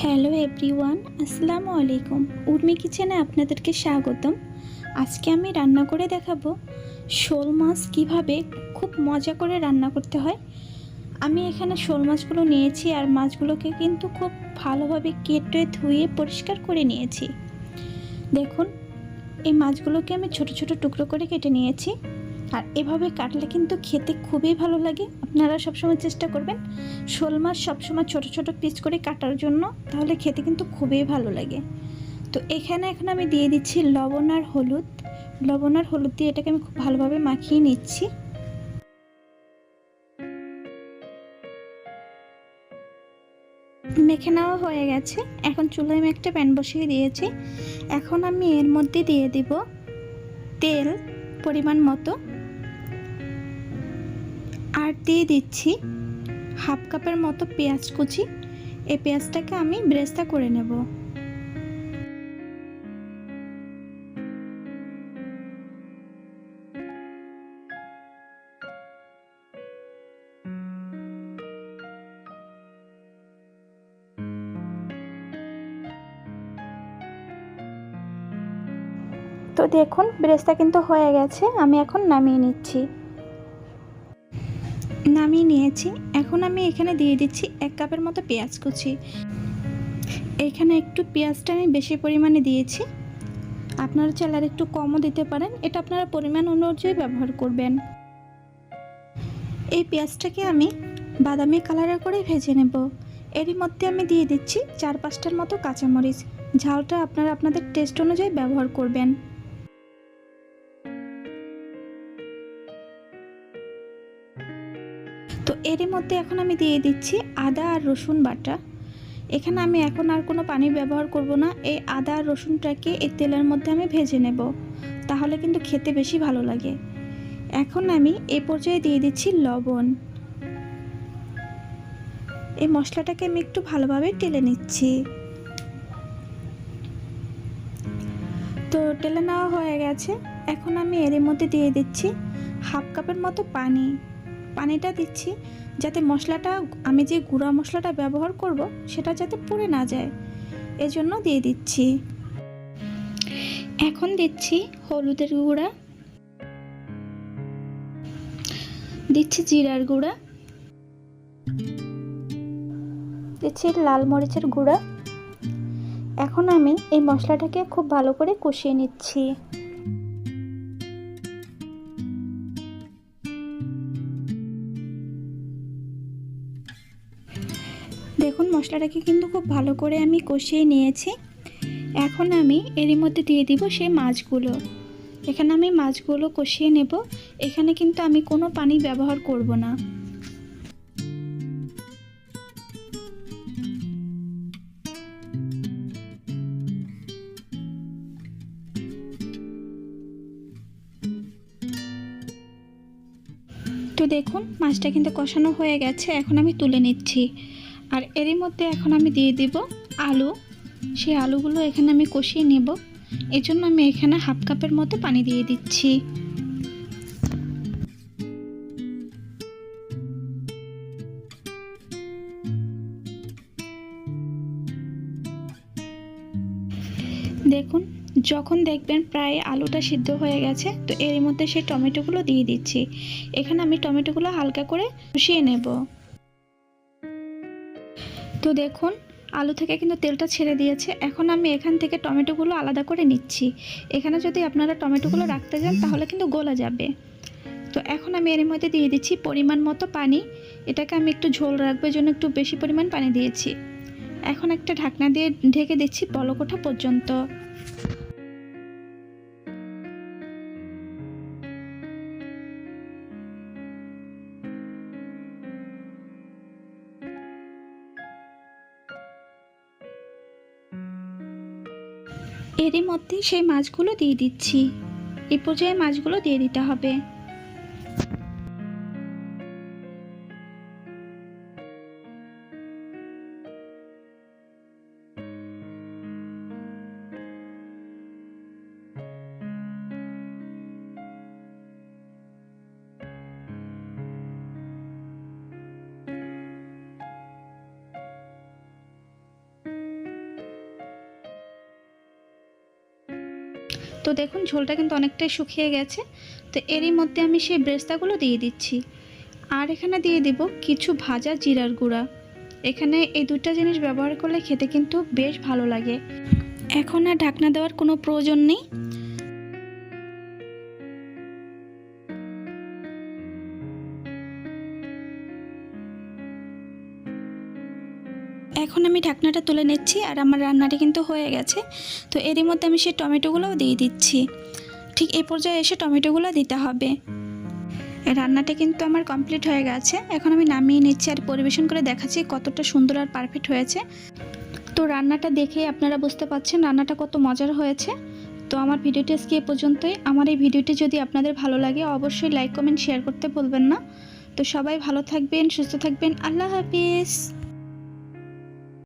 Hello everyone, আসসালামু আলাইকুম। উর্মি কিচেনে আপনাদেরকে স্বাগতম। আজকে আমি রান্না করে দেখাবো শোল মাছ কীভাবে খুব মজা করে রান্না করতে হয়। আমি এখানে শোল মাছগুলো নিয়েছি আর মাছগুলোকে কিন্তু খুব ভালোভাবে কেটে ধুয়ে পরিষ্কার করে নিয়েছি। দেখুন এই মাছগুলোকে আমি ছোট ছোট টুকরো করে কেটে নিয়েছি। আর এভাবে কাটলে কিন্তু খেতে খুবই ভালো লাগে। আপনারা সবসময় চেষ্টা করবেন শোল মাছ সবসময় ছোট ছোট পিস করে কাটার জন্য, তাহলে খেতে কিন্তু খুবই ভালো লাগে। তো এখানে এখন আমি দিয়ে দিচ্ছি লবণ আর হলুদ। লবণ আর হলুদ দিয়ে এটাকে আমি খুব ভালোভাবে মাখিয়ে নিচ্ছি। মেখে নেওয়া হয়ে গেছে। এখন চুলায় একটা প্যান বসিয়ে দিয়েছি। এখন আমি এর মধ্যে দিয়ে দিব তেল পরিমাণ মতো। আর দিয়ে দিচ্ছি হাফ কাপের মতো পেঁয়াজ কুচি। এই পেঁয়াজটাকে আমি ব্রেস্তা করে নেব। তো দেখুন ব্রেস্তা কিন্তু হয়ে গেছে, আমি এখন নামিয়ে নিচ্ছি। নামিয়ে নিয়েছি। এখন আমি এখানে দিয়ে দিচ্ছি এক কাপের মতো পেঁয়াজ কুচি। এখানে একটু পেঁয়াজটা আমি বেশি পরিমাণে দিয়েছি। আপনারা চাইলে আর একটু কমও দিতে পারেন, এটা আপনারা পরিমাণ অনুযায়ী ব্যবহার করবেন। এই পেঁয়াজটাকে আমি বাদামি কালারের করে ভেজে নেব। এরই মধ্যে আমি দিয়ে দিচ্ছি চার পাঁচটার মতো কাঁচামরিচ। ঝালটা আপনারা আপনাদের টেস্ট অনুযায়ী ব্যবহার করবেন। এরই মধ্যে এখন আমি দিয়ে দিচ্ছি আদা আর রসুন বাটা। এখানে আমি এখন আর কোনো পানি ব্যবহার করব না। এই আদা আর রসুনটাকে এই তেলের মধ্যে আমি ভেজে নেব। তাহলে কিন্তু খেতে বেশি ভালো লাগে। এখন আমি এ পর্যায়ে দিয়ে দিচ্ছি লবণ। এই মশলাটাকে আমি একটু ভালোভাবে টেলে নিচ্ছি। তো টেলে নেওয়া হয়ে গেছে। এখন আমি এর মধ্যে দিয়ে দিচ্ছি হাফ কাপের মতো পানি। পানিটা দিচ্ছি যাতে মশলাটা, আমি যে গুঁড়া মশলাটা ব্যবহার করব সেটা যাতে পুড়ে না যায়। এজন্য দিয়ে দিচ্ছি। এখন দিচ্ছি হলুদের গুঁড়া। দিচ্ছি জিরার গুঁড়া। দিচ্ছি লাল মরিচের গুঁড়া। এখন আমি এই মশলাটাকে খুব ভালো করে কষিয়ে নিচ্ছি। দেখুন, মশলাটাকে কিন্তু খুব ভালো করে আমি কষিয়ে নিয়েছি। এখন আমি এরই মধ্যে দিয়ে দিব সেই মাছগুলো। এখানে আমি মাছগুলো কষিয়ে নেব। এখানে কিন্তু আমি কোনো পানি ব্যবহার করব না। তো দেখুন, মাছটা কিন্তু কষানো হয়ে গেছে। এখন আমি তুলে নিচ্ছি। আর এরই মধ্যে এখন আমি দিয়ে দিব আলু। সেই আলুগুলো এখানে আমি কষিয়ে নেব। এই জন্য আমি এখানে হাফ কাপের মতো পানি দিয়ে দিচ্ছি। দেখুন, যখন দেখবেন প্রায় আলুটা সিদ্ধ হয়ে গেছে, তো এর মধ্যে সেই টমেটোগুলো দিয়ে দিচ্ছি। এখানে আমি টমেটোগুলো হালকা করে কষিয়ে নেব। তো দেখুন, আলু থেকে কিন্তু তেলটা ছেড়ে দিয়েছে। এখন আমি এখান থেকে টমেটোগুলো আলাদা করে নিচ্ছি। এখানে যদি আপনারা টমেটোগুলো রাখতে যান, তাহলে কিন্তু গলা যাবে। তো এখন আমি এর মধ্যে দিয়ে দিচ্ছি পরিমাণ মতো পানি। এটাকে আমি একটু ঝোল রাখব জন্য একটু বেশি পরিমাণ পানি দিয়েছি। এখন একটা ঢাকনা দিয়ে ঢেকে দিচ্ছি বলকোঠা পর্যন্ত। এরই মধ্যে সেই মাছগুলো দিয়ে দিচ্ছি। এ পর্যায়ে মাছগুলো দিয়ে দিতে হবে। তো দেখুন, ঝোলটা কিন্তু অনেকটাই শুকিয়ে গেছে। তো এরই মধ্যে আমি সেই ব্রেস্তাগুলো দিয়ে দিচ্ছি। আর এখানে দিয়ে দিব কিছু ভাজা জিরার গুঁড়া। এখানে এই দুটা জিনিস ব্যবহার করলে খেতে কিন্তু বেশ ভালো লাগে। এখন আর ঢাকনা দেওয়ার কোনো প্রয়োজন নেই। এখন আমি ঢাকনাটা তুলে নিচ্ছি আর আমার রান্নাটি কিন্তু হয়ে গেছে। তো এরই মধ্যে আমি সেই টমেটোগুলোও দিয়ে দিচ্ছি। ঠিক এই পর্যায়ে এসে টমেটোগুলো দিতে হবে। রান্নাটা কিন্তু আমার কমপ্লিট হয়ে গেছে। এখন আমি নামিয়ে নিচ্ছি আর পরিবেশন করে দেখাচ্ছি কতটা সুন্দর আর পারফেক্ট হয়েছে। তো রান্নাটা দেখে আপনারা বুঝতে পারছেন রান্নাটা কত মজার হয়েছে। তো আমার ভিডিওটি আজকে এ পর্যন্তই। আমার এই ভিডিওটি যদি আপনাদের ভালো লাগে অবশ্যই লাইক, কমেন্ট, শেয়ার করতে ভুলবেন না। তো সবাই ভালো থাকবেন, সুস্থ থাকবেন। আল্লাহ হাফিজ।